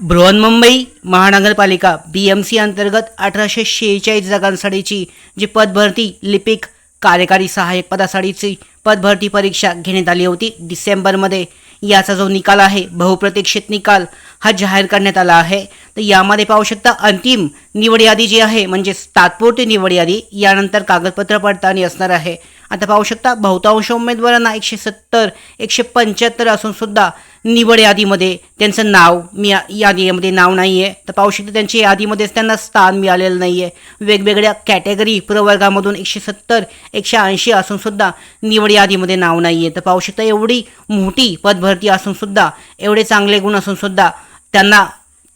बृहन्मुंबई महानगरपालिका बी M C अंतर्गत अठराशे शेहेचाळीस जागांसाठीची जी पदभरती लिपिक कार्यकारी सहाय्यक पदासाठीची पदभरती परीक्षा घेण्यात आली होती डिसेंबरमध्ये. याचा जो निकाल आहे बहुप्रतीक्षित निकाल हा जाहीर करण्यात आला आहे. तर यामध्ये पाहू शकता अंतिम निवड यादी जी आहे म्हणजे तात्पुरती निवड यादी यानंतर कागदपत्र पडताळणी असणार आहे. आता पाहू शकता बहुतांश उमेदवारांना एकशे सत्तर एकशे पंच्याहत्तर असून सुद्धा निवड यादीमध्ये त्यांचं नाव मी या- यादीमध्ये नाव नाही आहे तर पाहू शकता त्यांच्या यादीमध्येच त्यांना स्थान मिळालेलं नाही आहे वेगवेगळ्या कॅटेगरी प्रवर्गामधून एकशे सत्तर एकशे ऐंशी असून सुद्धा निवड यादीमध्ये नाव नाही आहे तर पाहू शकता एवढी मोठी पदभरती असून सुद्धा एवढे चांगले गुण असून सुद्धा त्यांना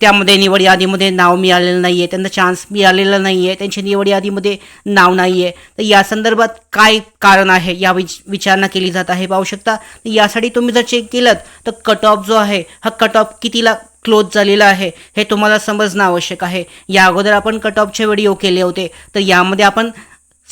त्यामध्ये निवड यादीमध्ये नाव मिळालेलं नाही आहे त्यांना चान्स मिळालेला नाही आहे त्यांच्या निवड यादीमध्ये नाव नाही आहे तर या संदर्भात काय कारण आहे? या विच विचारणा केली जात आहे. पाहू शकता यासाठी तुम्ही जर चेक केलं तर कट ऑफ जो आहे हा कट ऑफ कितीला क्लोज झालेला आहे हे तुम्हाला समजणं आवश्यक आहे. या अगोदर आपण कट ऑफचे व्हिडिओ केले होते. तर यामध्ये आपण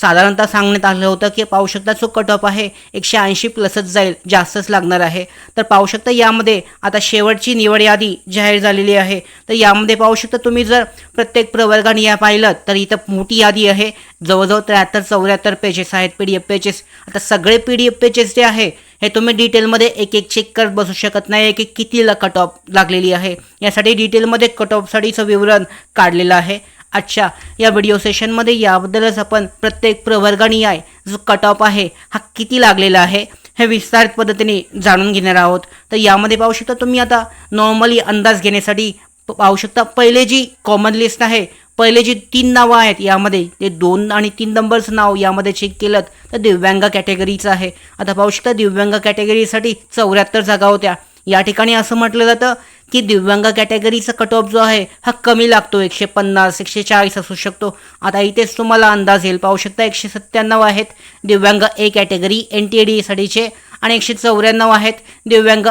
साधारणतः सांगण्यात आलं होतं की पाहू शकता जो कट ऑफ आहे एकशे ऐंशी प्लसच जाईल जास्तच लागणार आहे. तर पाहू शकता यामध्ये आता शेवटची निवड यादी जाहीर झालेली आहे. तर यामध्ये पाहू शकता तुम्ही जर प्रत्येक प्रवर्गाने या पाहिलं तर इथं मोठी यादी आहे. जवळजवळ त्र्याहत्तर चौऱ्याहत्तर पेजेस आहेत पी डी एफ पेजेस आता सगळे पी डी एफ पेजेस जे आहे हे तुम्ही डिटेलमध्ये एक एक चेक करत बसू शकत नाही. की कितीला कट ऑफ लागलेली आहे. यासाठी डिटेलमध्ये कट ऑफसाठीचं विवरण काढलेलं आहे. अच्छा या व्हिडिओ सेशनमध्ये याबद्दलच आपण प्रत्येक प्रवर्गाने आय जो कट ऑफ आहे हा किती लागलेला आहे हे विस्तारित पद्धतीने जाणून घेणार आहोत. तर यामध्ये पाहू शकता तुम्ही आता नॉर्मली अंदाज घेण्यासाठी पाहू शकता पहिले जी कॉमन लिस्ट आहे पहिले जी तीन नावं आहेत यामध्ये ते दोन आणि तीन नंबरचं नाव यामध्ये चेक केलं तर दिव्यांग कॅटेगरीचं आहे. आता पाहू शकता दिव्यांग कॅटेगरीसाठी चौऱ्याहत्तर जागा होत्या. या ठिकाणी असं म्हटलं जातं की दिव्यांग कॅटेगरीचा कट ऑफ जो आहे हा कमी लागतो. एकशे पन्नास एकशे चाळीस असू शकतो. आता इथेच तुम्हाला अंदाज येईल. पाहू शकता एकशे सत्त्याण्णव आहेत दिव्यांग A category N T A डीसाठीचे आणि एकशे चौऱ्याण्णव आहेत दिव्यांग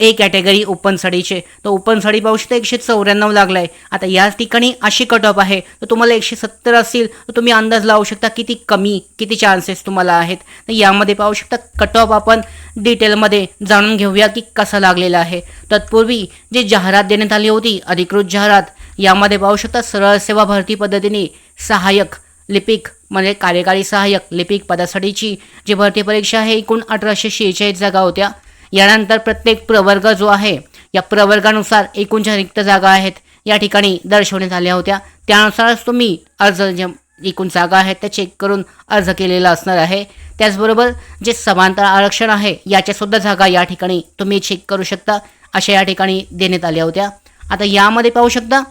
ए कॅटेगरी ओपन साडीचे. तर ओपन साडी पाहू शकता एकशे चौऱ्याण्णव लागलाय. आता या ठिकाणी अशी कट ऑफ आहे. तर तुम्हाला एकशे सत्तर असतील तर तुम्ही अंदाज लावू शकता किती कमी किती चान्सेस तुम्हाला आहेत. तर यामध्ये पाहू शकता कट ऑफ आपण डिटेलमध्ये जाणून घेऊया की कसा लागलेला आहे. तत्पूर्वी जी जाहिरात देण्यात आली होती अधिकृत जाहिरात यामध्ये पाहू शकता सरळ सेवा भरती पद्धतीने सहाय्यक लिपिक म्हणजे कार्यकारी सहाय्यक लिपिक पदासाठीची जी भरती परीक्षा आहे एकूण अठराशे शेहेचाळीस जागा होत्या. यानंतर प्रत्येक प्रवर्ग जो आहे या प्रवर्गानुसार एकूण ज्या रिक्त जागा आहेत या ठिकाणी दर्शवण्यात आल्या होत्या. त्यानुसारच तुम्ही अर्ज जे एकूण जागा आहेत त्या चेक करून अर्ज केलेला असणार आहे. त्याचबरोबर जे समांतर आरक्षण आहे याच्यासुद्धा जागा या ठिकाणी तुम्ही चेक करू शकता अशा या ठिकाणी देण्यात आल्या होत्या. आता यामध्ये पाहू शकता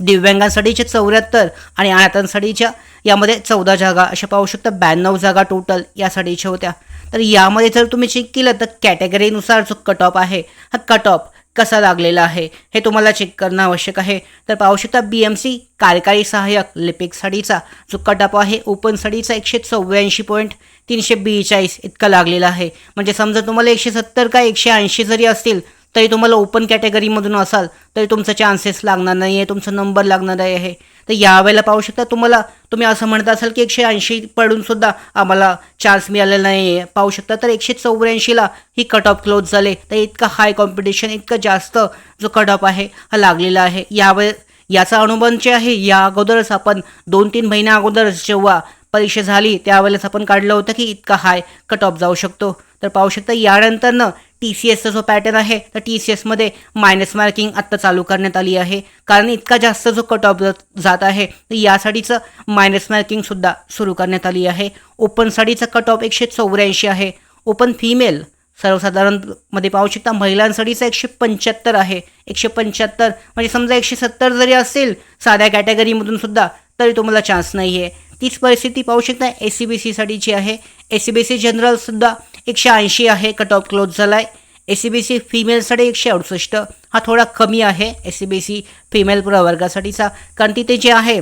दिव्यांगांसाठीच्या चौऱ्याहत्तर आणि अनाथांसाठीच्या यामध्ये चौदा जागा अशा पाहू शकता ब्याण्णव जागा टोटल यासाठीच्या होत्या. तर यामध्ये जर तुम्ही चेक केलं तर कॅटेगरीनुसार जो कट ऑफ आहे हा कट ऑफ कसा लागलेला आहे हे तुम्हाला चेक करणं आवश्यक आहे. तर पाहू शकता बी एम सी कार्यकारी सहाय्यक लिपिक साडीचा जो कट ऑफ आहे ओपन साडीचा एकशे चौऱ्याऐंशी पॉईंट तीनशे बेचाळीस इतका लागलेला आहे. म्हणजे समजा तुम्हाला एकशे सत्तर का एकशे ऐंशी जरी असतील तरी तुम्हाला ओपन कॅटेगरीमधून असाल तरी तुमचं चान्सेस लागणार नाही आहे तुमचा नंबर लागणार आहे. तर यावेळेला पाहू शकता तुम्हाला तुम्ही असं म्हणत असाल की एकशे ऐंशी पडूनसुद्धा आम्हाला चान्स मिळालेला नाही आहे पाहू शकता तर एकशे चौऱ्याऐंशीला ही कट ऑफ क्लोज झाले. तर इतका हाय कॉम्पिटिशन इतकं जास्त जो कट ऑफ आहे हा लागलेला आहे. यावेळे याचा अनुबंध जे आहे या अगोदरच आपण दोन तीन महिन्या अगोदरच जेव्हा परीक्षा झाली त्यावेळेस आपण काढलं होतं की इतका हाय कट ऑफ जाऊ शकतो. तर पाहू शकता यानंतरनं टी सी एसचा जो पॅटर्न आहे तर टी सी एसमध्ये मायनस मार्किंग आत्ता चालू करण्यात आली आहे. कारण इतका जास्त जो कट ऑफ जात आहे तर यासाठीचं मायनस मार्किंगसुद्धा सुरू करण्यात आली आहे. ओपनसाठीचा कट ऑफ एकशे चौऱ्याऐंशी आहे. ओपन फिमेल सर्वसाधारणमध्ये पाहू शकता महिलांसाठीचं एकशे पंच्याहत्तर आहे. एकशे पंच्याहत्तर म्हणजे समजा एकशे सत्तर जरी असेल साध्या कॅटेगरीमधून सुद्धा तरी तुम्हाला चान्स नाही आहे तीच परिस्थिती पाहू शकता. एस सी बी सीसाठी जी आहे एस सी बी सी जनरलसुद्धा एकशे ऐंशी आहे. कट ऑफ क्लोज झाला आहे एस सी बी सी फिमेलसाठी एकशे अडुसष्ट. हा थोडा कमी आहे. S C B C female प्रवर्गासाठीचा. कारण तिथे जे आहे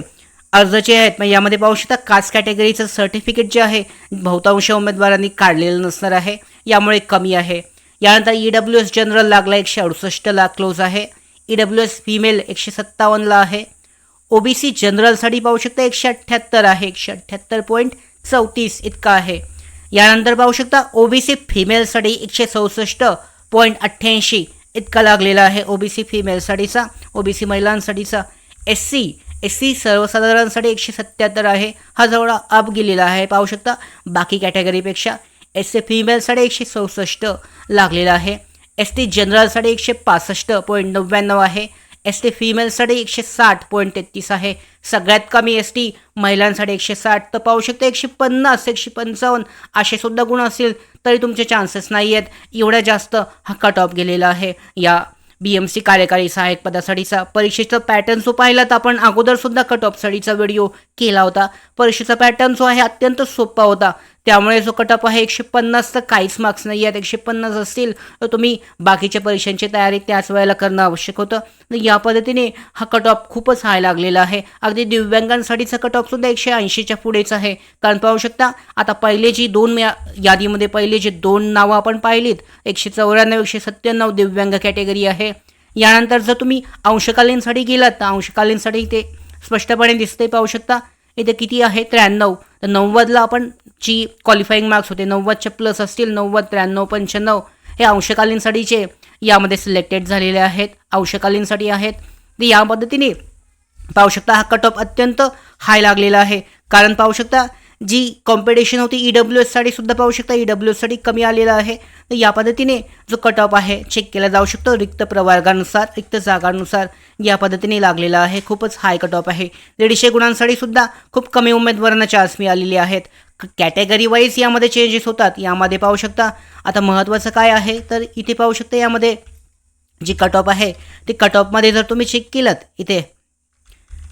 अर्ज जे आहेत मग यामध्ये पाहू शकता कास्ट कॅटेगरीचं सर्टिफिकेट जे आहे बहुतांश उमेदवारांनी काढलेलं नसणार आहे. यामुळे कमी आहे. यानंतर ई डब्ल्यू एस जनरल लागला एकशे अडुसष्टला क्लोज आहे. ई डब्ल्यू एस फिमेल एकशे सत्तावन्नला आहे. ओ बी सी जनरलसाठी पाहू शकता एकशे अठ्ठ्याहत्तर आहे एकशे अठ्ठ्याहत्तर पॉईंट चौतीस इतका आहे. यानंतर पाहू शकता ओ बी सी फिमेलसाठी एकशे चौसष्ट पॉईंट अठ्ठ्याऐंशी इतका लागलेला आहे ओबीसी फिमेलसाठीचा ओबीसी महिलांसाठीचा एस सी एस सी सर्वसाधारणसाठी एकशे सत्याहत्तर आहे. हा जवळ अप गेलेला आहे. पाहू शकता बाकी कॅटेगरीपेक्षा एस सी फिमेलसाठी एकशे चौसष्ट लागलेला आहे. एस टी जनरलसाठी एकशे पासष्ट पॉईंट नव्याण्णव आहे. एस टी फिमेलसाठी एकशे साठ पॉईंट तेहतीस आहे. सगळ्यात कमी एस टी महिलांसाठी एकशे साठ. तर पाहू शकता एकशे पन्नास एकशे पंचावन्न असे सुद्धा गुण असतील तरी तुमचे चान्सेस नाही आहेत एवढ्या जास्त हा कट ऑफ गेलेला आहे. या बी एम सी कार्यकारी सहाय्यक पदासाठीचा परीक्षेचा पॅटर्न जो पाहिला तर आपण अगोदरसुद्धा कट ऑफ साठीचा व्हिडिओ केला होता. परीक्षेचा पॅटर्न जो आहे अत्यंत सोपा होता. त्यामुळे जो कट ऑफ आहे एकशे पन्नास तर काहीच मार्क्स नाही आहेत. एकशे पन्नास असतील तर तुम्ही बाकीच्या परीक्षांची तयारी त्याच वेळेला करणं आवश्यक होतं. तर या पद्धतीने हा कट ऑफ खूपच हाय लागलेला आहे. अगदी दिव्यांगांसाठीचा कटऑफसुद्धा एकशे ऐंशीच्या पुढेच आहे. कारण पाहू शकता आता पहिले जी दोन या यादीमध्ये पहिले जे दोन नावं आपण पाहिलीत एकशे चौऱ्याण्णव एकशे सत्त्याण्णव दिव्यांग कॅटेगरी आहे. यानंतर जर तुम्ही अंशकालीनसाठी गेलात तर अंशकालीनसाठी ते स्पष्टपणे दिसते पाहू शकता. इथे किती आहे? त्र्याण्णव. तर नव्वदला आपण ची क्वालिफाईंग मार्क्स होते. नव्वदचे प्लस असतील नव्वद त्र्याण्णव पंच्याण्णव हे अंशकालीनसाठीचे यामध्ये सिलेक्टेड झालेले आहेत. अंशकालीनसाठी आहेत. तर या पद्धतीने पाहू शकता हा कट ऑफ अत्यंत हाय लागलेला आहे. कारण पाहू शकता जी कॉम्पिटिशन होती ई डब्ल्यू एससाठी सुद्धा पाहू शकता. ई डब्ल्यू एससाठी कमी आलेला आहे. तर या पद्धतीने जो कट ऑफ आहे चेक केला जाऊ शकतो. रिक्त प्रवर्गानुसार रिक्त जागांनुसार या पद्धतीने लागलेला आहे. खूपच हाय कट ऑफ आहे. दीडशे गुणांसाठी सुद्धा खूप कमी उमेदवारांना चान्स मिळालेले आहेत. कॅटेगरी वाईज यामध्ये चेंजेस होतात. यामध्ये पाहू शकता. आता महत्त्वाचं काय आहे? तर इथे पाहू शकता यामध्ये जी कट ऑफ आहे ते कट ऑफमध्ये जर तुम्ही चेक केलं इथे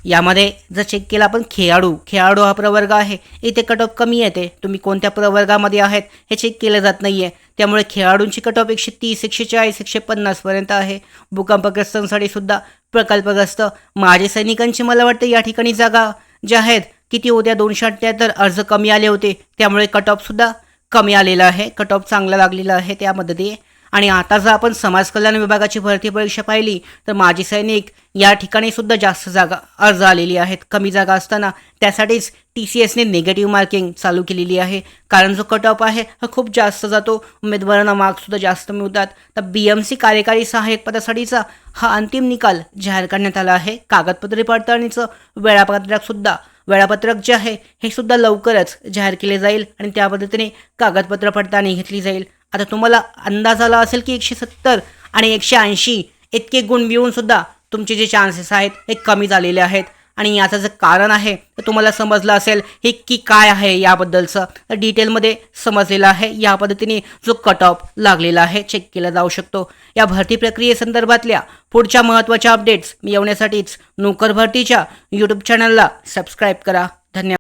यामध्ये जर चेक केलं आपण खेळाडू. खेळाडू हा प्रवर्ग आहे. इथे कट ऑफ कमी येते. तुम्ही कोणत्या प्रवर्गामध्ये आहेत हे चेक केलं जात नाही आहे त्यामुळे खेळाडूंची कट ऑफ एकशे तीस एकशे चाळीस एकशे पन्नासपर्यंत आहे. भूकंपग्रस्तांसाठी सुद्धा प्रकल्पग्रस्त. माझे सैनिकांची मला वाटतं या ठिकाणी जागा ज्या आहेत किती होत्या? दोनशे अठ्ठ्याहत्तर अर्ज कमी आले होते. त्यामुळे कट ऑफसुद्धा कमी आलेला आहे. कट ऑफ चांगला लागलेला आहे. त्यामध्ये आणि आता जर आपण समाज कल्याण विभागाची भरती परीक्षा पाहिली तर माजी सैनिक या ठिकाणी सुद्धा जास्त जागा अर्ज आलेली आहेत. कमी जागा असताना त्यासाठीच टी सी एसने निगेटिव्ह मार्किंग चालू केलेली आहे. कारण जो कट ऑफ आहे हा खूप जास्त जातो. उमेदवारांना मार्क्ससुद्धा जास्त मिळतात. तर बी एम सी कार्यकारी सहाय्यक पदासाठीचा हा अंतिम निकाल जाहीर करण्यात आला आहे. कागदपत्रे पडताळणीचं वेळापत्रकसुद्धा वेळापत्रक जे आहे हे सुद्धा लवकरच जाहीर केले जाईल आणि त्या पद्धतीने कागदपत्र पडताळणी घेतली जाईल. आता तुम्हाला अंदाज आला असेल की एकशे सत्तर आणि एकशे ऐंशी इतके गुण मिळूनसुद्धा तुमचे जे चान्सेस आहेत हे कमी झालेले आहेत. आणि याचं जे कारण आहे तर तुम्हाला समजलं असेल हे की काय आहे याबद्दलचं. तर डिटेलमध्ये समजलेलं आहे या पद्धतीने जो कट ऑफ लागलेला आहे चेक केला जाऊ शकतो. या भरती प्रक्रियेसंदर्भातल्या पुढच्या महत्त्वाच्या अपडेट्स मिळवण्यासाठीच नोकर भरतीच्या यूट्यूब चॅनलला सबस्क्राईब करा. धन्यवाद.